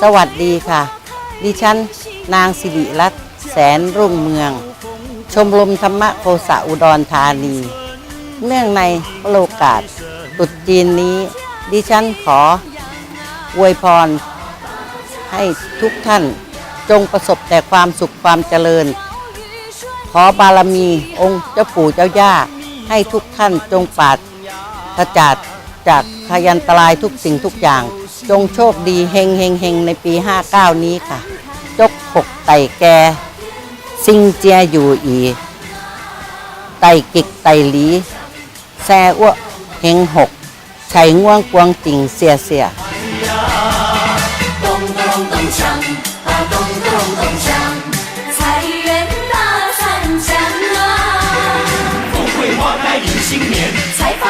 สวัสดีค่ะ ดิฉันนางสิริรัตน์แสนรุ่งเมือง ชมรมธรรมโคสะอุดรธานี เนื่องในโอกาสตรุษจีนนี้ ดิฉันขออวยพร ให้ทุกท่านจงประสบแต่ความสุขความเจริญ ขอบารมีองค์เจ้าปู่เจ้าย่า ให้ทุกท่านจงปราดขจัดจากพยันตรายทุกสิ่งทุกอย่าง จงโชคดีเฮงเฮงเฮงในปี 59 นี้ค่ะ จกหกไต่แกซิงเจียอยู่อี ไต่กิกไต่หลี แซอ้วเฮงหกไฉง่วงกวงติ่งเสียเสีย新年。